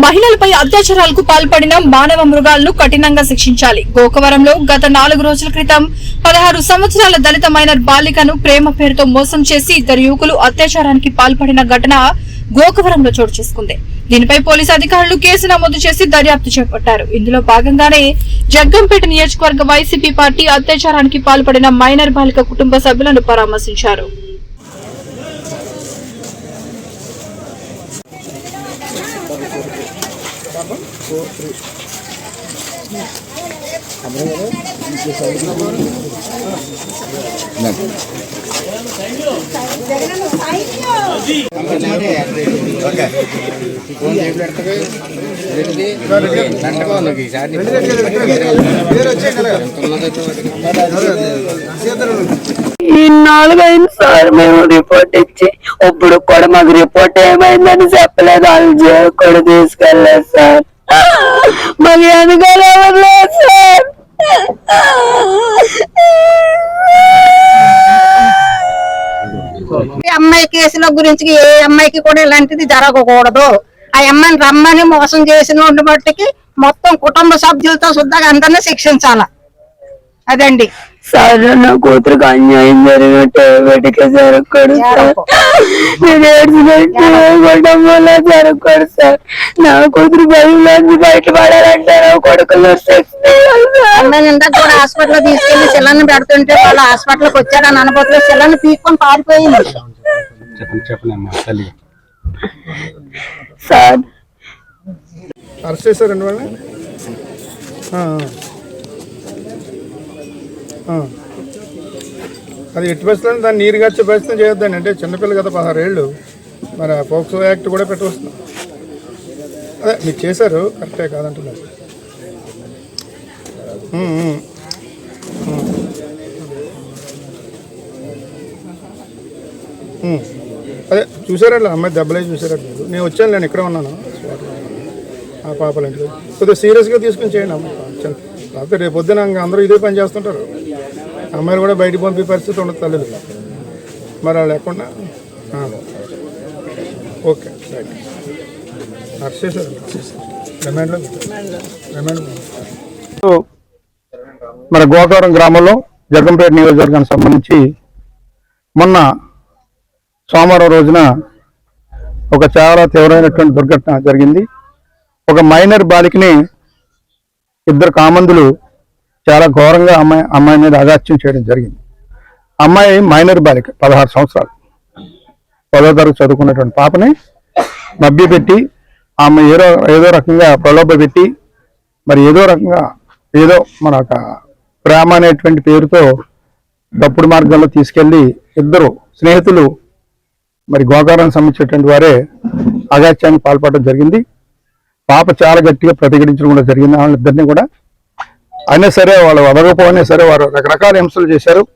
మహిళలపై అత్యాచారాలకు పాల్పడిన మానవ మృగాలను కఠినంగా శిక్షించాలి. గోకవరంలో గత నాలుగు రోజుల క్రితం పదహారు సంవత్సరాల దళిత మైనర్ బాలికను ప్రేమ పేరుతో మోసం చేసి ఇద్దరు యువకులు అత్యాచారానికి పాల్పడిన ఘటన గోకవరంలో చోటు చేసుకుంది. దీనిపై పోలీసు అధికారులు కేసు నమోదు చేసి దర్యాప్తు చేపట్టారు. ఇందులో భాగంగానే జగ్గంపేట నియోజకవర్గ వైసీపీ పార్టీ అత్యాచారానికి పాల్పడిన మైనర్ బాలిక కుటుంబ సభ్యులను పరామర్శించారు. ఈసారి నాలుగైదు సార్ మేము రిపోర్ట్ ఇచ్చి ఇప్పుడు కూడా మాకు రిపోర్ట్ ఏమైందని చెప్పలేదు. వాళ్ళు జైలు కూడా తీసుకెళ్ళలేదు సార్. మాకు వెనకాల ఎవరు లేదు సార్. ఈ అమ్మాయి కేసుల గురించి ఏ అమ్మాయికి కూడా ఇలాంటిది జరగకూడదు. ఆ అమ్మాయిని రమ్మని మోసం చేసిన బట్టికి మొత్తం కుటుంబ సభ్యులతో శుద్ధంగా అందరినీ శిక్షించాల? అదండి. సార్ నా కూతురుకు అన్యాయం జరిగినట్టు బయటికి జరగకూడదు సార్. నేను ఏడ్చినట్టు కుటుంబంలో జరగకూడదు సార్. నా కూతురు బయలుదేరి బయటపడాలంటే నా కొడుకులు ఇందాక కూడా హాస్పిటల్ తీసుకెళ్ళి శిలాన్ని పెడుతుంటే వాళ్ళు హాస్పిటల్కి వచ్చారని అనుభూతిలో శిలాన్ని పీక్కొని పారిపోయింది. సార్. అరెస్ట్ చేశారండి వాళ్ళని. అది ఎట్టి పరిస్థితులు దాన్ని నీరు గచ్చే పరిస్థితి చేయొద్దండి. అంటే చిన్నపిల్ల కదా పదహారు ఏళ్ళు మరి ఆ పోక్సో యాక్ట్ కూడా పెట్టవస్తున్నాం అదే మీరు చేశారు కరెక్టే కాదంటున్నారు. అదే చూసారండి అమ్మాయి దెబ్బలే చూసారండి మీరు నేను వచ్చాను నేను ఇక్కడ ఉన్నాను. ఆ పాపలు ఇంట్లో. కొద్దిగా సీరియస్గా తీసుకుని చేయండి అమ్మ. లేకపోతే రేపు పొద్దున ఇంకా అందరూ ఇదే పని చేస్తుంటారు. అమ్మాయిలు కూడా బయట పంపే పరిస్థితి ఉండదు తల్లులు. మరి అలా లేకుండా? ఓకే రైట్ మన గోకవరం గ్రామంలో జగంపేట నియోజకవర్గానికి సంబంధించి మొన్న సోమవారం రోజున ఒక చాలా తీవ్రమైనటువంటి దుర్ఘటన జరిగింది. ఒక మైనర్ బాలికని ఇద్దరు కామందులు చాలా ఘోరంగా అమ్మాయి అమ్మాయి మీద అగాత్యం చేయడం జరిగింది. అమ్మాయి మైనర్ బాలిక పదహారు సంవత్సరాలు. పదో తరగతి చదువుకున్నటువంటి పాపని మభ్యపెట్టి ఆమె ఏదో ఏదో రకంగా ప్రలోభ పెట్టి మరి ఏదో రకంగా ఏదో మన ఒక ప్రేమ అనేటువంటి పేరుతో తప్పుడు మార్గంలో తీసుకెళ్ళి ఇద్దరు స్నేహితులు మరి గోకారానికి సంబంధించినటువంటి వారే అగాత్యానికి పాల్పడడం జరిగింది. పాప చాలా గట్టిగా ప్రతిఘటించడం కూడా జరిగింది. వాళ్ళిద్దరిని కూడా అయినా సరే వాళ్ళు వదలకపోయినా సరే వారు రకరకాల హింసలు చేశారు.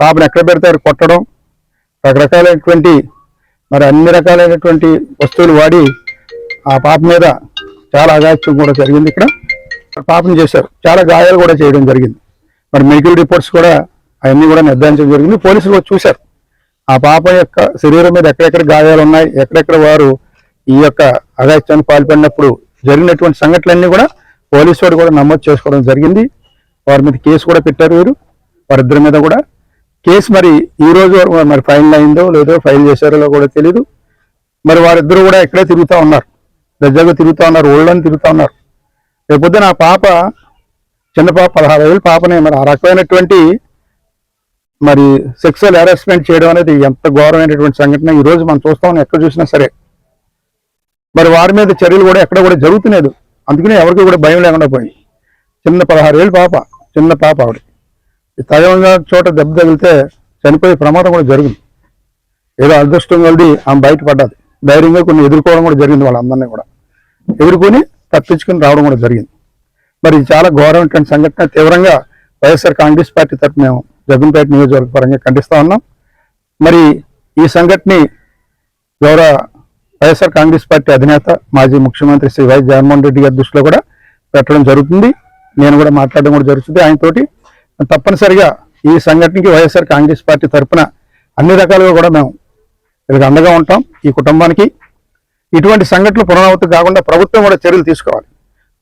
పాపను ఎక్కడ పెడతారు? కొట్టడం. రకరకాలైనటువంటి మరి అన్ని రకాలైనటువంటి వస్తువులు వాడి ఆ పాప మీద చాలా అగాత్యం కూడా జరిగింది ఇక్కడ. పాపం చేశారు. చాలా గాయాలు కూడా చేయడం జరిగింది. మరి మెడికల్ రిపోర్ట్స్ కూడా అవన్నీ కూడా నిర్ధారించడం జరిగింది. పోలీసులు కూడా చూశారు. ఆ పాప యొక్క శరీరం మీద ఎక్కడెక్కడ గాయాలు ఉన్నాయి ఎక్కడెక్కడ వారు ఈ యొక్క అగాత్యాన్ని పాల్పడినప్పుడు జరిగినటువంటి సంఘటనలన్నీ కూడా పోలీసు వారు కూడా నమోదు చేసుకోవడం జరిగింది. వారి మీద కేసు కూడా పెట్టారు వీరు. వారిద్దరి మీద కూడా. కేసు మరి ఈ రోజు వరకు మరి ఫైల్ అయిందో లేదో ఫైల్ చేశారో కూడా తెలియదు మరి వారిద్దరూ కూడా ఇక్కడే తిరుగుతూ ఉన్నారు. దర్జాగా తిరుగుతూ ఉన్నారు ఊళ్ళని తిరుగుతూ ఉన్నారు. రేపొద్దున ఆ పాప చిన్న పాప పదహారు ఏళ్ళ పాపనే మరి ఆ రకమైనటువంటి మరి సెక్సువల్ హెరాస్మెంట్ చేయడం అనేది ఎంత ఘోరమైనటువంటి సంఘటన ఈ రోజు మనం చూస్తామని ఎక్కడ చూసినా సరే. మరి వారి మీద చర్యలు కూడా ఎక్కడ కూడా జరుగుతులేదు. అందుకనే ఎవరికి కూడా భయం లేకుండా పోయింది చిన్న పదహారు పాప చిన్న పాప ఆవిడ. తగిన చోట దెబ్బ తగిలితే చనిపోయే ప్రమాదం కూడా జరిగింది ఏదో అదృష్టం కలిది ఆమె బయటపడ్డది. ధైర్యంగా కొన్ని ఎదుర్కోవడం కూడా జరిగింది వాళ్ళందరినీ కూడా. ఎదుర్కొని తప్పించుకుని రావడం కూడా జరిగింది. మరి చాలా ఘోరమైనటువంటి సంఘటన. తీవ్రంగా వైఎస్ఆర్ కాంగ్రెస్ పార్టీ తరఫు మేము జగన్పేట నియోజకవర్గ పరంగా ఖండిస్తూ ఉన్నాం. మరి ఈ సంఘటన గౌరవ వైఎస్ఆర్ కాంగ్రెస్ పార్టీ అధినేత మాజీ ముఖ్యమంత్రి శ్రీ వైఎస్ జగన్మోహన్ రెడ్డి గారి దృష్టిలో కూడా పెట్టడం జరుగుతుంది. నేను కూడా మాట్లాడడం కూడా జరుగుతుంది. ఆయనతోటి తప్పనిసరిగా ఈ సంఘటనకి వైఎస్ఆర్ కాంగ్రెస్ పార్టీ తరఫున అన్ని రకాలుగా కూడా మేము వీళ్ళకి అండగా ఉంటాం. ఈ కుటుంబానికి ఇటువంటి సంఘటనలు పునరావృతం కాకుండా ప్రభుత్వం కూడా చర్యలు తీసుకోవాలి.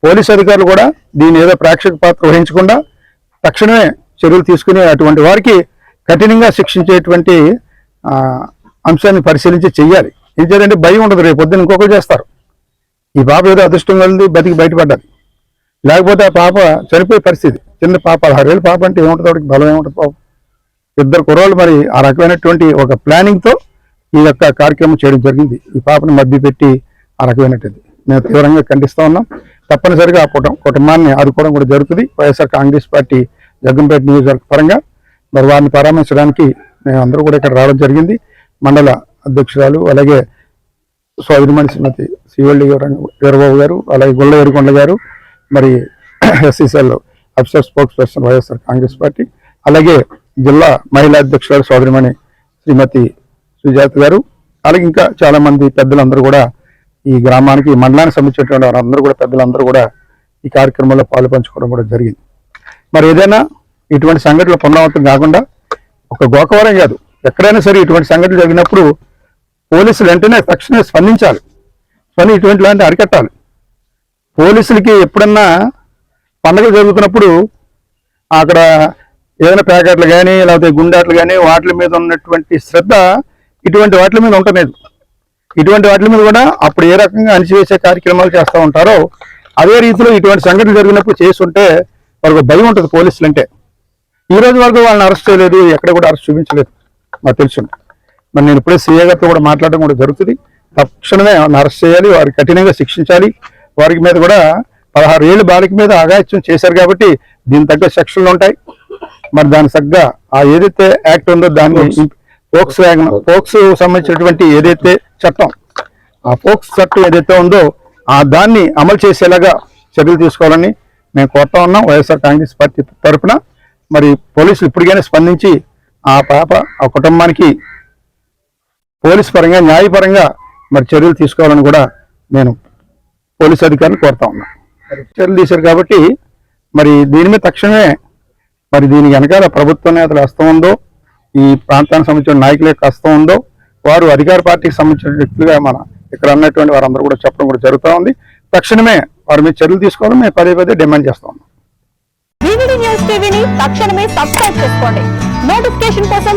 పోలీసు అధికారులు కూడా దీని ఏదో ప్రేక్షక పాత్ర వహించకుండా తక్షణమే చర్యలు తీసుకుని అటువంటి వారికి కఠినంగా శిక్షించేటువంటి అంశాన్ని పరిశీలించి చెయ్యాలి. ఏం చేయాలంటే భయం ఉండదు రేపు పొద్దున్న ఇంకొకరు చేస్తారు. ఈ పాప ఏదో అదృష్టం కలిగింది బతికి బయటపడ్డది. లేకపోతే ఆ పాప చనిపోయే పరిస్థితి. చిన్న పాప పదహారు వేలు పాప అంటే ఏముంటుంది వాడికి? బలం ఏముంటుంది పాప? ఇద్దరు కుర్రోళ్ళు మరి ఆ రకమైనటువంటి ఒక ప్లానింగ్తో ఈ యొక్క కార్యక్రమం చేయడం జరిగింది. ఈ పాపను మభ్య పెట్టి ఆ రకమైనటువంటి మేము తీవ్రంగా ఖండిస్తూ ఉన్నాం. తప్పనిసరిగా ఆ కుటుంబ కుటుంబాన్ని ఆదుకోవడం కూడా జరుగుతుంది. వైఎస్ఆర్ కాంగ్రెస్ పార్టీ జగ్గంపేట నియోజకవర్గ పరంగా. మరి వారిని పరామర్శించడానికి మేము అందరూ కూడా ఇక్కడ రావడం జరిగింది. మండల అధ్యక్షురాలు అలాగే స్వాభిమాని శ్రీమతి శివల్లి వీరబాబు గారు అలాగే గుళ్ళ ఏరుకొండ గారు మరి SCCL officer spokesperson YSR Congress party అలాగే జిల్లా మహిళా అధ్యక్షురాలు సోదరిమణి శ్రీమతి సుజాత గారు అలాగే ఇంకా చాలామంది పెద్దలందరూ కూడా ఈ గ్రామానికి మండలానికి సంబంధించినటువంటి వారందరూ కూడా పెద్దలందరూ కూడా ఈ కార్యక్రమంలో పాలు పంచుకోవడం కూడా జరిగింది. మరి ఏదైనా ఇటువంటి సంఘటనలు పునరావృతం కాకుండా ఒక గోకవరం కాదు ఎక్కడైనా సరే ఇటువంటి సంఘటనలు జరిగినప్పుడు పోలీసులు వెంటనే తక్షణమే స్పందించాలి. స్పంది ఇటువంటి లాంటి అరికట్టాలి. పోలీసులకి ఎప్పుడన్నా పండగ జరుగుతున్నప్పుడు అక్కడ ఏదైనా ప్యాకెట్లు కానీ లేకపోతే గుండాట్లు కానీ వాటి మీద ఉన్నటువంటి శ్రద్ధ ఇటువంటి వాటి మీద ఉండలేదు. ఇటువంటి వాటి మీద కూడా అప్పుడు ఏ రకంగా అణిచివేసే కార్యక్రమాలు చేస్తూ ఉంటారో అదే రీతిలో ఇటువంటి సంఘటన జరిగినప్పుడు చేస్తుంటే వాళ్ళకి భయం ఉంటుంది పోలీసులు అంటే ఈ రోజు వరకు వాళ్ళని అరెస్ట్ చేయలేదు ఎక్కడ కూడా అరెస్ట్ చూపించలేదు. నాకు తెలుసు. మరి నేను ఇప్పుడే సీఏ గారితో కూడా మాట్లాడడం కూడా జరుగుతుంది. తక్షణమే అరెస్ట్ చేయాలి వారికి కఠినంగా శిక్షించాలి. వారికి మీద కూడా పదహారు ఏళ్ళు బాలిక మీద అగాత్యం చేశారు కాబట్టి దీని తగ్గ సెక్షన్లు ఉంటాయి. మరి దాని తగ్గ ఆ ఏదైతే యాక్ట్ ఉందో దాన్ని పోక్స్ పోక్స్ సంబంధించినటువంటి ఏదైతే చట్టం ఆ ఫోక్స్ చట్టం ఏదైతే ఉందో ఆ దాన్ని అమలు చేసేలాగా చర్యలు తీసుకోవాలని మేము కోరుతా ఉన్నాం. వైఎస్ఆర్ కాంగ్రెస్ పార్టీ తరఫున. మరి పోలీసులు ఇప్పటికైనా స్పందించి ఆ పాప ఆ కుటుంబానికి పోలీస్ పరంగా న్యాయపరంగా మరి చర్యలు తీసుకోవాలని కూడా నేను పోలీస్ అధికారిని కోరుతా ఉన్నా. చర్యలు తీశారు కాబట్టి మరి దీని మీద తక్షణమే మరి దీని వెనకాల ప్రభుత్వ నేతలు హస్తం ఉందో ఈ ప్రాంతానికి సంబంధించిన నాయకుల యొక్క హస్తం ఉందో వారు అధికార పార్టీకి సంబంధించిన వ్యక్తులుగా మన ఇక్కడ అన్నటువంటి వారందరూ కూడా చెప్పడం కూడా జరుగుతూ ఉంది. తక్షణమే వారి మీద చర్యలు తీసుకోవాలని మేము పదే పదే డిమాండ్ చేస్తా ఉన్నాం. తక్షణమే సబ్స్క్రైబ్ చేసుకోండి. నోటిఫికేషన్ కోసం